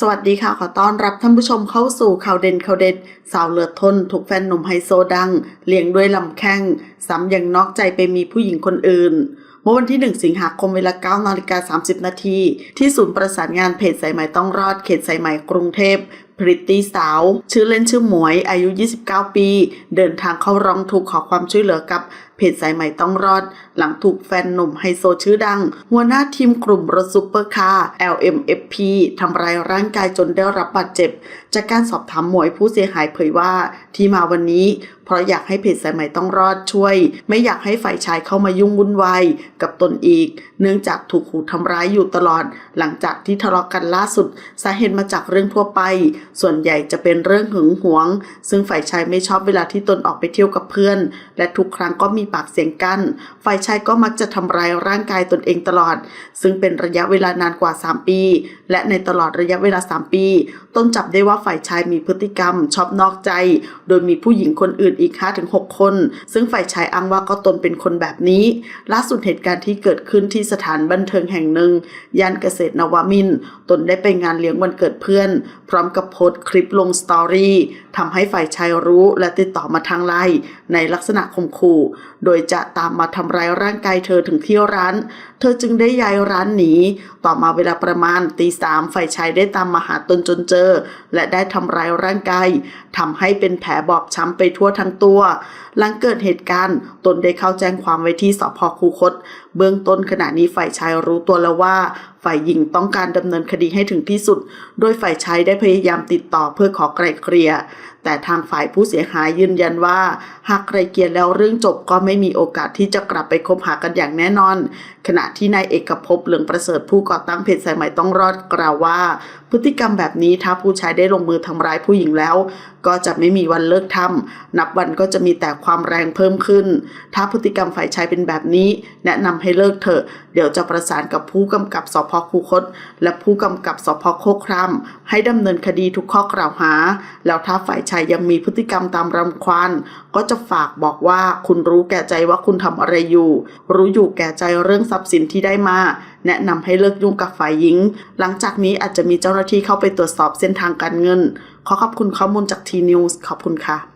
สวัสดีค่ะ ขอต้อนรับท่านผู้ชมเข้าสู่ข่าวเด่นข่าวเด็ด สาวเหลือทน ถูกแฟนหนุ่มไฮโซดัง เลี้ยงด้วยลำแข้งซ้ำยังนอกใจไปมีผู้หญิงคนอื่น เมื่อวันที่ 1 สิงหาคมเวลา9นาฬิกา30 นาทีที่ศูนย์ประสานงานเพจสายใหม่ต้องรอดเขตสายใหม่กรุงเทพพริตตี้สาว ชื่อเล่นชื่อหมวยอายุ 29 ปี เดินทางเข้าร้องทุกข์ขอความช่วยเหลือกับเพจสายใหม่ต้องรอด หลังถูกแฟนหนุ่มไฮโซชื่อดัง หัวหน้าทีมกลุ่มรถซุปเปอร์คาร์ LMFP ทำร้ายร่างกายจนได้รับบาดเจ็บ จากการสอบถามหมวยผู้เสียหายเผยว่าที่มาวันนี้ เพราะอยากให้เพจสายใหม่ต้องรอดช่วย ไม่อยากให้ฝ่ายชายเข้ามายุ่งวุ่นวายกับตนอีก เนื่องจากถูกขู่ทำร้ายอยู่ตลอด หลังจากที่ทะเลาะกันล่าสุด สาเหตุมาจากเรื่องทั่วไป ส่วนใหญ่จะเป็นเรื่องหึงหวง ซึ่งฝ่ายชายไม่ชอบเวลาที่ตนออกไปเที่ยวกับเพื่อน และทุกครั้งก็มีปากเสียงกัน ฝ่ายชายก็มักจะทำร้ายร่างกายตนเองตลอด ซึ่งเป็นระยะเวลานานกว่า 3 ปี และในตลอดระยะเวลา 3 ปี ต้นจับได้ว่าฝ่ายชายมีพฤติกรรมชอบนอกใจ โดยมีผู้หญิงคนอื่นอีก5-6 คน ซึ่งฝ่ายชายอ้างว่าก็ตนเป็นคนแบบนี้ ล่าสุดเหตุการณ์ที่เกิดขึ้นที่สถานบันเทิงแห่งหนึ่งย่านเกษตรนวมินทร์ตนได้ไปงานเลี้ยงวันเกิดเพื่อน พร้อมกับโพสต์คลิปลงสตอรี่ทำให้ฝ่ายชายรู้และติดต่อมาทางไลน์ในลักษณะข่มขู่โดยจะตามมาทำร้ายร่างกายเธอถึงที่ร้าน เธอจึงได้ย้ายร้านหนี ต่อมาเวลาประมาณตีสามฝ่ายชายได้ตามมาหาตนจนเจอ และได้ทำร้ายร่างกายทำให้เป็นแผลบอบช้ำไปทั่วทั้งตัว หลังเกิดเหตุการณ์ตนได้เข้าแจ้งความไว้ที่สพคูคต เบื้องต้นขณะนี้ฝ่ายชายรู้ตัวแล้วว่า ฝ่ายหญิงต้องการดำเนินคดีให้ถึงที่สุด โดยฝ่ายชายได้พยายามติดต่อเพื่อขอไกล่เกลี่ย แต่ทางฝ่ายผู้เสียหายยืนยันว่า หากไกลเกลี่ยแล้วเรื่องจบก็ไม่มีโอกาสที่จะกลับไปคบหากันอย่างแน่นอน ขณะที่นายเอกภพเหลืองประเสริฐผู้ก่อตั้งเพจสายใหม่ต้องรอดกล่าวว่าพฤติกรรมแบบนี้ถ้าผู้ชายได้ลงมือทำร้ายผู้หญิงแล้ว ก็จะไม่มีวันเลิกทำนับวันก็จะมีแต่ความแรงเพิ่มขึ้น ถ้าพฤติกรรมฝ่ายชายเป็นแบบนี้ แนะนำให้เลิกเถอะ เดี๋ยวจะประสานกับผู้กำกับสพคูคต และผู้กำกับสพโคกครามให้ดำเนินคดีทุกข้อกล่าวหา แล้วถ้าฝ่ายชายยังมีพฤติกรรมตามรำควานก็จะฝากบอกว่าคุณรู้แก่ใจว่าคุณทำอะไรอยู่ รู้อยู่แก่ใจเรื่องทรัพย์สินที่ได้มา แนะนำให้เลิกยุ่งกับฝ่ายหญิง หลังจากนี้อาจจะมีเจ้าหน้าที่เข้าไปตรวจสอบเส้นทางการเงิน ขอขอบคุณข้อมูลจากทีนิวส์ขอบคุณค่ะ